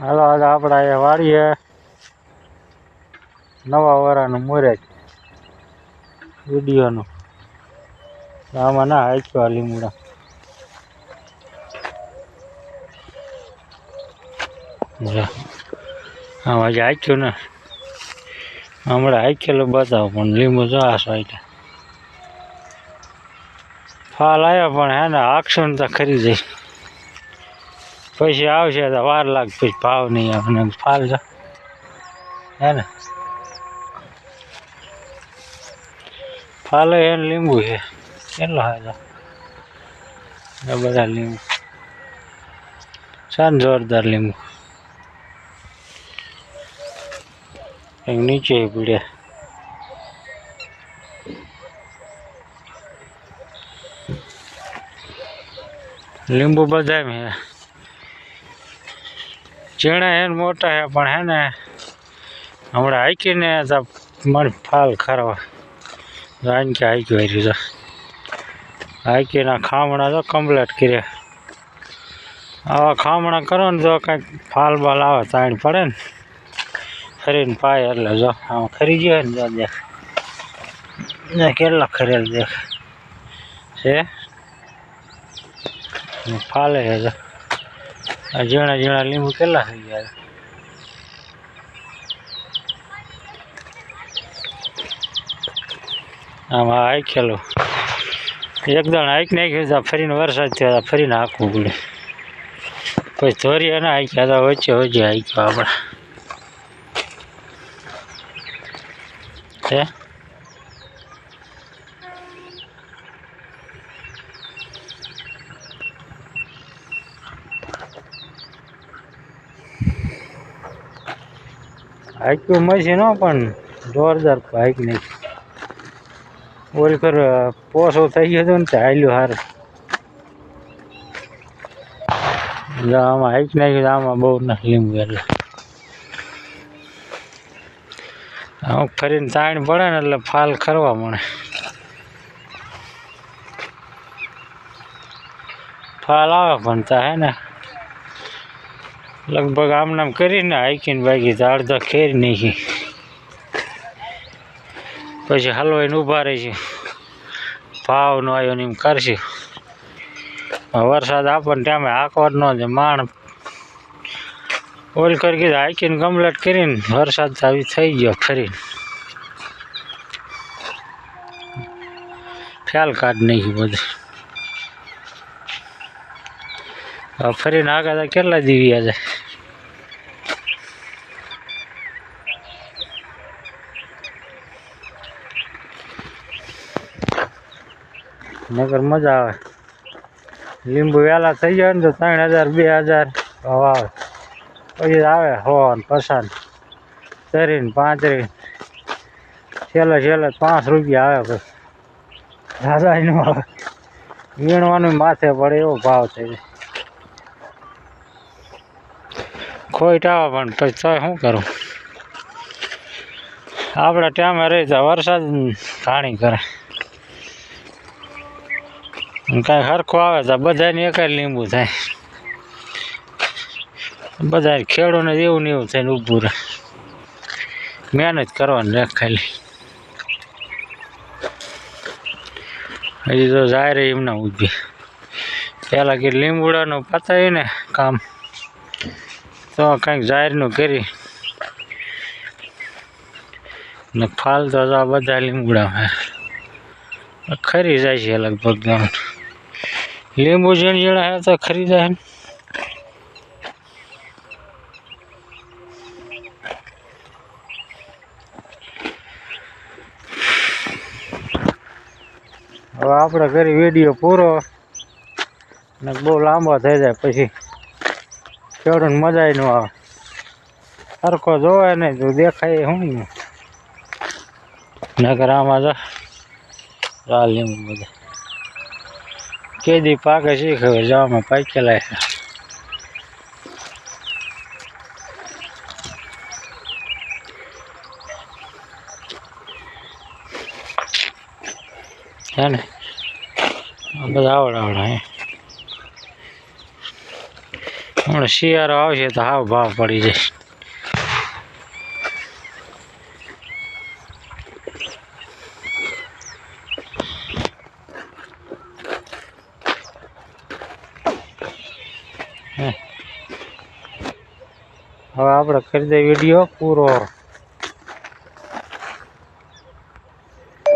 હાલો હાલો, આપણા અહીંયા હે નવા વરાનું મોરેજ. વિડીયોનું. આમાં ના હાચ્યો આ લીમડા. આમાં જે હાચ્યું ને. હમણાં હાચેલો બતાવો, પણ લીંબુ જો આ સાઈડ. ફાલ આવ્યો પણ હે ને આક્ષણ તો ખરી જાય પછી આવશે તો વાર લાગ પછી ભાવ નહીં આપણે ફાલ હે ને? ફાલે હે લીંબુ છે. કેટલો હાજો બધા લીંબુ. સાન જોરદાર લીંબુ. કંઈક નીચે પીડ્યા. લીંબુ બધા હે ઝીણા હે મોટા હે, પણ હે ને હમણાં હાઈકીને મને ફાલ ખરવા જાણ કે હાઈક્યું વાર્યું છે. હાઈકીના ખામણા તો કમ્પ્લેટ કર્યા. આવા ખામણા કરો ને જો કંઈક ફાલ બાલ આવે તાણ પડે ને, ખરીને પાય એટલે જો આમાં ખરી ગયો ને જો દેખ. ને કેટલા ખરેલ દેખ. છે ફાલે છે જો આ ઝીણા ઝીણા લીંબુ કેટલા થઈ ગયા છે? આમાં હાઈકેલું એકદમ હાઈક નાખ્યું તો ફરીને વરસાદ થયો તો ફરીને હાંકવું પડે પછી ધોરીએ ના હાંક્યા તો વચ્ચે વચ્ચે હાંક્યો આપણે છે હાઈક્યું મશીન હો પણ જોરદાર હાઈક નહીં. ઓલ કર પોસો થઈ ગયો હતો ને ચાલ્યો હાર. આમાં હાઈક નાખ્યું આમાં બહુ ના લીંબુ એટલે અમુક ફરીને તાણ પડે ને એટલે ફાલ ખરવા મળે. ફાલ આવે પણ તા હે ને. લગભગ આમ નામ કરીને હાઈકીને બાકી અડધા ખેર નાખી પછી હલવાઈને ઊભા રહીશું ભાવ નો આવ્યો ને એમ કરશું. વરસાદ આપણને ટાઈમે હાંકવા ન દે. માણ ઓલ કરી કીધું હાઈકીને કમ્પ્લેટ કરીને વરસાદ આવી થઈ ગયો ફરીને ખ્યાલ કાઢ નાખ્યું બધું. ફરીને આગળ કેટલા દીવી છે નગર મજા આવે. લીંબુ વહેલા થઈ જાય ને તો ત્રણ હજાર, બે હજાર ભાવ આવે. પછી આવે હોવાનું, પસાન ચરીને પાંત્રીસ છેલ્લે છેલ્લે પાંચ રૂપિયા આવે પછી દાદા નો આવે. વીણવાનું માથે પડે એવો ભાવ થઈ જાય. ખોઈટ આવે પણ પછી તો શું કરું? આપણા ટાઈમે રહી તો વરસાદ ઘાણી કરે. કાંઈ સરખું આવે તો બધાને એક જ લીંબુ થાય. બધા ખેડૂને એવું ને એવું થઈને ઊભું રહે. મહેનત કરવાની રહે ખાલી. હજી તો જાય રહી એમને ઊભી. પહેલાં કે લીંબુડાનું પતાવી ને કામ, તો કંઈક જાહેરનું કરી. ને ફાલતો બધા લીંબુડા ખરી જાય છે લગભગ ગામ લીંબુ ઝીણ ઝીણા હે તો ખરીદા જાય હવે આપણે કરી વીડિયો પૂરો ને બહુ લાંબો થઈ જાય પછી. ખેડૂને મજા ન આવે. સરખો જોવે નહીં જો દેખાય શું નગર આમાં જો ચાલ લીંબુ બધા. કેદી પાકે છે ખબર જવામાં પાકેલા છે હે ને બધા આવડ આવડ હે હમણાં શિયાળો આવશે તો હાવ ભાવ પડી જાય હવે આપણે કરી દઈએ વીડિયો પૂરો.